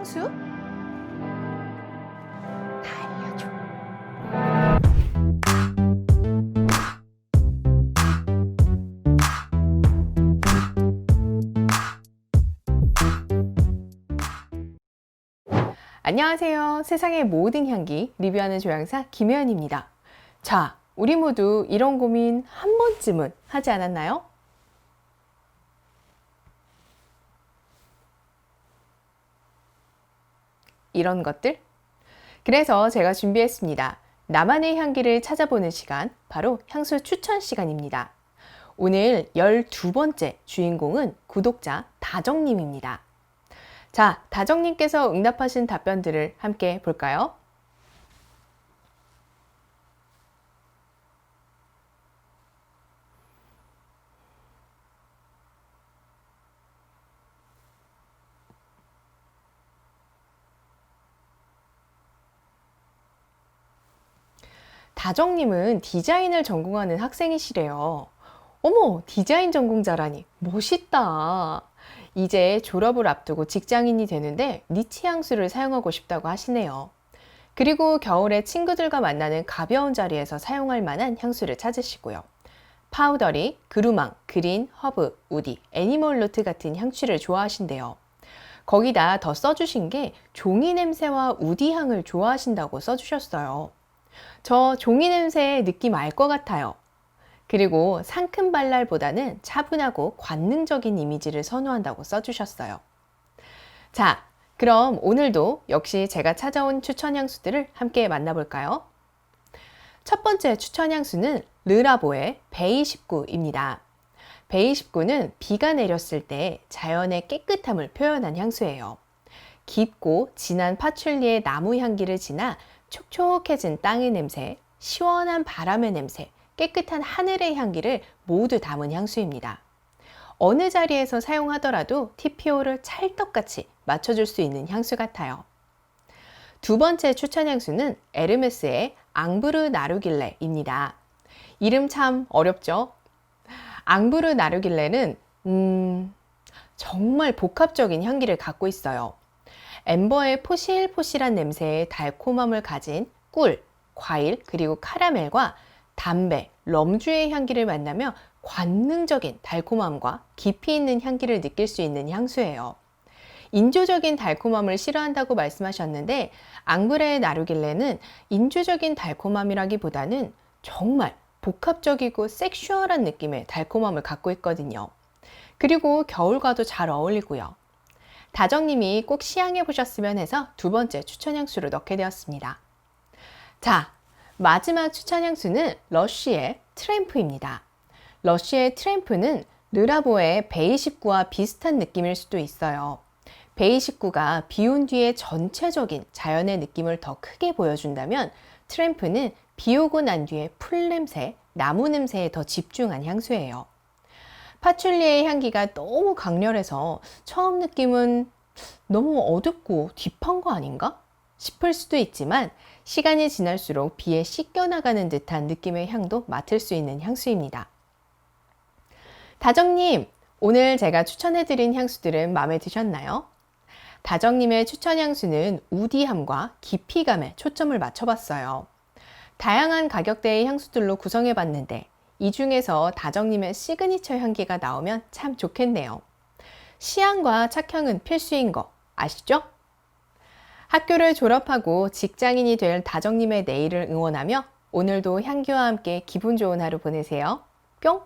향수? 안녕하세요. 세상의 모든 향기 리뷰하는 조향사 김혜연입니다. 자, 우리 모두 이런 고민 한 번쯤은 하지 않았나요? 이런 것들? 그래서 제가 준비했습니다. 나만의 향기를 찾아보는 시간, 바로 향수 추천 시간입니다. 오늘 12번째 주인공은 구독자 다정님입니다. 자, 다정님께서 응답하신 답변들을 함께 볼까요? 다정님은 디자인을 전공하는 학생이시래요. 어머, 디자인 전공자라니 멋있다. 이제 졸업을 앞두고 직장인이 되는데 니치 향수를 사용하고 싶다고 하시네요. 그리고 겨울에 친구들과 만나는 가벼운 자리에서 사용할 만한 향수를 찾으시고요. 파우더리, 그루망, 그린, 허브, 우디, 애니멀 노트 같은 향취를 좋아하신대요. 거기다 더 써주신 게 종이 냄새와 우디 향을 좋아하신다고 써주셨어요. 저 종이 냄새 느낌 알 것 같아요. 그리고 상큼 발랄보다는 차분하고 관능적인 이미지를 선호한다고 써주셨어요. 자, 그럼 오늘도 역시 제가 찾아온 추천 향수들을 함께 만나볼까요? 첫 번째 추천 향수는 르라보의 베이 19입니다. 베이 19는 비가 내렸을 때 자연의 깨끗함을 표현한 향수예요. 깊고 진한 파출리의 나무 향기를 지나 촉촉해진 땅의 냄새, 시원한 바람의 냄새, 깨끗한 하늘의 향기를 모두 담은 향수입니다. 어느 자리에서 사용하더라도 TPO를 찰떡같이 맞춰줄 수 있는 향수 같아요. 두 번째 추천 향수는 에르메스의 앙브르 나루길레입니다. 이름 참 어렵죠? 앙브르 나루길레는 음, 정말 복합적인 향기를 갖고 있어요. 엠버의 포실포실한 냄새의 달콤함을 가진 꿀, 과일, 그리고 카라멜과 담배, 럼주의 향기를 만나며 관능적인 달콤함과 깊이 있는 향기를 느낄 수 있는 향수예요. 인조적인 달콤함을 싫어한다고 말씀하셨는데 앙브레의 나루길레는 인조적인 달콤함이라기보다는 정말 복합적이고 섹슈얼한 느낌의 달콤함을 갖고 있거든요. 그리고 겨울과도 잘 어울리고요. 다정님이 꼭 시향해 보셨으면 해서 두 번째 추천 향수로 넣게 되었습니다. 자, 마지막 추천 향수는 러쉬의 트램프입니다. 러쉬의 트램프는 르라보의 베이19와 비슷한 느낌일 수도 있어요. 베이19가 비온 뒤에 전체적인 자연의 느낌을 더 크게 보여준다면 트램프는 비 오고 난 뒤에 풀 냄새, 나무 냄새에 더 집중한 향수예요. 파출리의 향기가 너무 강렬해서 처음 느낌은 너무 어둡고 딥한 거 아닌가? 싶을 수도 있지만 시간이 지날수록 비에 씻겨나가는 듯한 느낌의 향도 맡을 수 있는 향수입니다. 다정님, 오늘 제가 추천해드린 향수들은 마음에 드셨나요? 다정님의 추천 향수는 우디함과 깊이감에 초점을 맞춰봤어요. 다양한 가격대의 향수들로 구성해봤는데 이 중에서 다정님의 시그니처 향기가 나오면 참 좋겠네요. 시향과 착향은 필수인 거 아시죠? 학교를 졸업하고 직장인이 될 다정님의 내일을 응원하며 오늘도 향기와 함께 기분 좋은 하루 보내세요. 뿅!